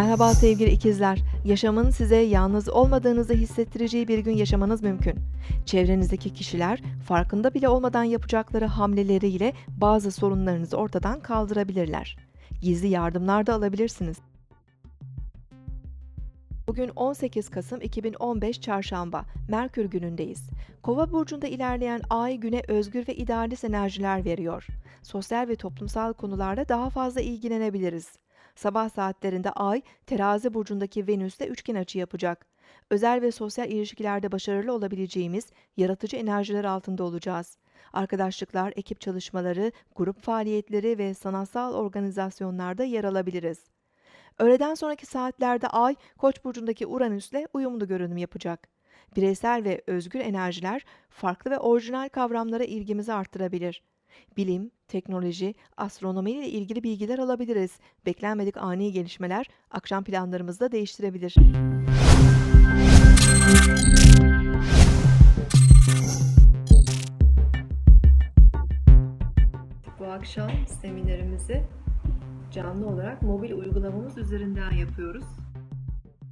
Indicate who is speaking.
Speaker 1: Merhaba sevgili ikizler. Yaşamın size yalnız olmadığınızı hissettireceği bir gün yaşamanız mümkün. Çevrenizdeki kişiler farkında bile olmadan yapacakları hamleleriyle bazı sorunlarınızı ortadan kaldırabilirler. Gizli yardımlar da alabilirsiniz. Bugün 18 Kasım 2015 Çarşamba, Merkür günündeyiz. Kova burcunda ilerleyen Ay güne özgür ve idealist enerjiler veriyor. Sosyal ve toplumsal konularla daha fazla ilgilenebiliriz. Sabah saatlerinde Ay, Terazi burcundaki Venüs'te üçgen açı yapacak. Özel ve sosyal ilişkilerde başarılı olabileceğimiz yaratıcı enerjiler altında olacağız. Arkadaşlıklar, ekip çalışmaları, grup faaliyetleri ve sanatsal organizasyonlarda yer alabiliriz. Öğleden sonraki saatlerde Ay, Koç burcundaki Uranüs'le uyumlu görünüm yapacak. Bireysel ve özgür enerjiler farklı ve orijinal kavramlara ilgimizi arttırabilir. Bilim, teknoloji, astronomi ile ilgili bilgiler alabiliriz. Beklenmedik ani gelişmeler akşam planlarımızı da değiştirebilir. Bu akşam seminerimizi canlı olarak mobil uygulamamız üzerinden yapıyoruz.